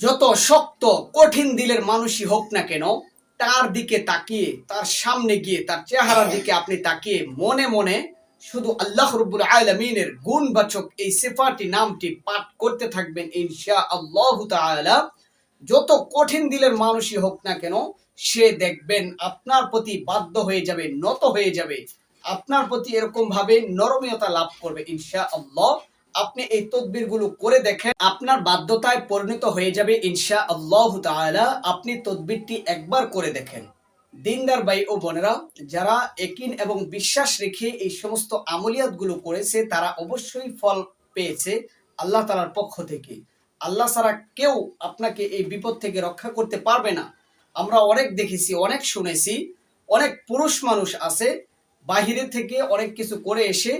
যত শক্ত, কঠিন দিলের মানুষই হোক না কেন, তার দিকে তাকিয়ে, তার সামনে গিয়ে, তার চেহারার দিকে আপনি তাকিয়ে মনে মনে শুধু আল্লাহ রব্বুল আলমিনের গুণবাচক এই সিফাটি নামটি পাঠ করতে থাকবেন ইনশা আল্লাহ তাআলা। যত কঠিন দিলের মানুষই হোক না কেন, সে দেখবেন আপনার প্রতি বাধ্য হয়ে যাবে, নত হয়ে যাবে। আপনার প্রতি এরকম ভাবে নরমীয়তা লাভ করবে ইনশা আল্লাহ আপনি এই তদবিরগুলো করে দেখেন, আপনার বাধ্যতায় পরিণত হয়ে যাবে ইনশা আল্লাহ তাআলা। আপনি তদবিরটি একবার করে দেখেন। দিনদার ভাই ও বোনেরা, যারা একিন এবং বিশ্বাস রেখে এই সমস্ত আমলিয়াতগুলো করেছে, তারা অবশ্যই ফল পেয়েছে আল্লাহ তালার পক্ষ থেকে। আল্লাহ ছাড়া কেউ আপনাকে এই বিপদ থেকে রক্ষা করতে পারবে না। আমরা অনেক দেখেছি, অনেক শুনেছি, অনেক পুরুষ মানুষ আছে, বাহিরে থেকে অনেক কিছু করে এসে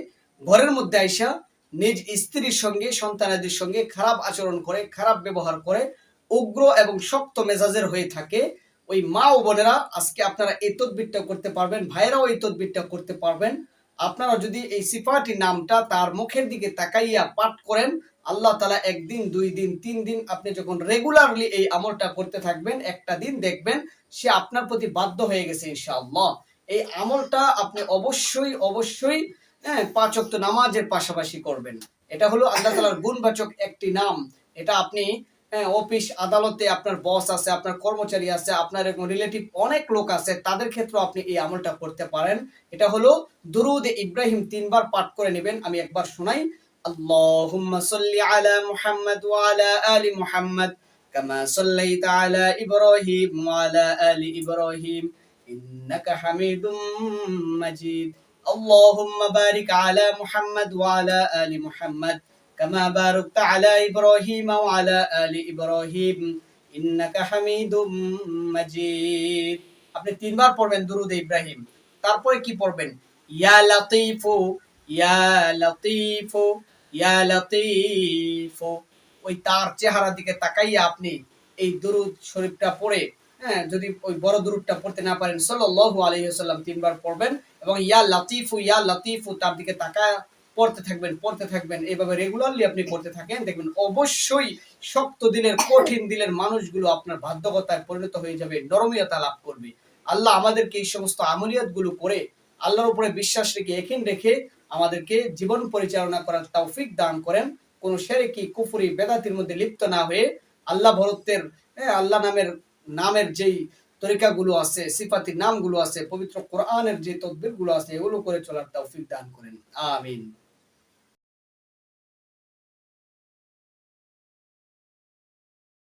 ঘরের মধ্যে আইসা নিজ স্ত্রীর সঙ্গে, সন্তানাদের সঙ্গে খারাপ আচরণ করে, খারাপ ব্যবহার করে, উগ্র এবং শক্ত মেজাজের হয়ে থাকে। ওই মা ও বোনেরা আজকে আপনারা এই তদবিরটা করতে পারবেন ভাইরাও এই তদবিরটা করতে পারবেন। আপনারা যদি এই সিফাটি নামটা তার মুখের দিকে তাকাইয়া পাঠ করেন, আল্লাহ তালা একদিন, দুই দিন, তিন দিন আপনি যখন রেগুলারলি এই আমলটা করতে থাকবেন, একটা দিন দেখবেন সে আপনার প্রতি বাধ্য হয়ে গেছে ইনশাআল্লাহ। এই আমলটা আপনি অবশ্যই অবশ্যই হ্যাঁ পাঁচ ওয়াক্ত নামাজের পাশাপাশি করবেন এটা হলো আল্লাহ তালার গুণবাচক একটি নাম এটা আপনি হ্যাঁ, অফিস আদালতে আপনার বস আছে আপনার কর্মচারী আছে আপনার এরকম রিলেটিভ অনেক লোক আছে তাদের ক্ষেত্রে আপনি এই আমলটা করতে পারেন এটা হলো দুরুদ ইব্রাহিম তিনবার পাঠ করে নেবেন আমি একবার শোনাই اللهم صل على محمد وعلى آل محمد كما صليت على إبراهيم وعلى آل إبراهيم إنك حميد مجيد اللهم بارك على محمد وعلى آل محمد كما باركت على إبراهيم وعلى آل إبراهيم إنك حميد مجيد আপনি তিনবার পড়বেন দুরুদ ইব্রাহিম তারপরে কি পড়বেন ইয়া লাতিফু ইয়া লাতিফু ইয়া লাতিফু ওই তার চেহারার দিকে তাকাইয়া আপনি এই দুরুদ শরীফটা পড়ে হ্যাঁ যদি ওই বড় দুরুদটা পড়তে না পারেন সাল্লাল্লাহু আলাইহি ওয়াসাল্লাম তিনবার পড়বেন এবং ইয়া লাতিফু ইয়া লাতিফু তার দিকে তাকায় পড়তে থাকবেন পড়তে থাকবেন। এইভাবে রেগুলারলি আপনি পড়তে থাকেন। দেখবেন অবশ্যই শক্ত দিলের কঠিন দিলের মানুষগুলো আপনার বাধ্যকতায় পরিণত হয়ে যাবে নরমিয়তা লাভ করবে। আল্লাহ আমাদেরকে এই সমস্ত আমলিয়াতগুলো করে আল্লাহর উপরে বিশ্বাস রেখে এখিন রেখে আমাদেরকে জীবন পরিচালনা করার তৌফিক দান করেন। কোন সেরেকি কুফুরি বেদাতির মধ্যে লিপ্ত না হয়ে আল্লাহ ভরতের হ্যাঁ, আল্লাহ নামের নামের যেই তরিকাগুলো আছে, সিফাতির নামগুলো আছে, পবিত্র কোরআনের যে তদ্বিরগুলো আছে, এগুলো করে চলার তৌফিক দান করেন। আমিন।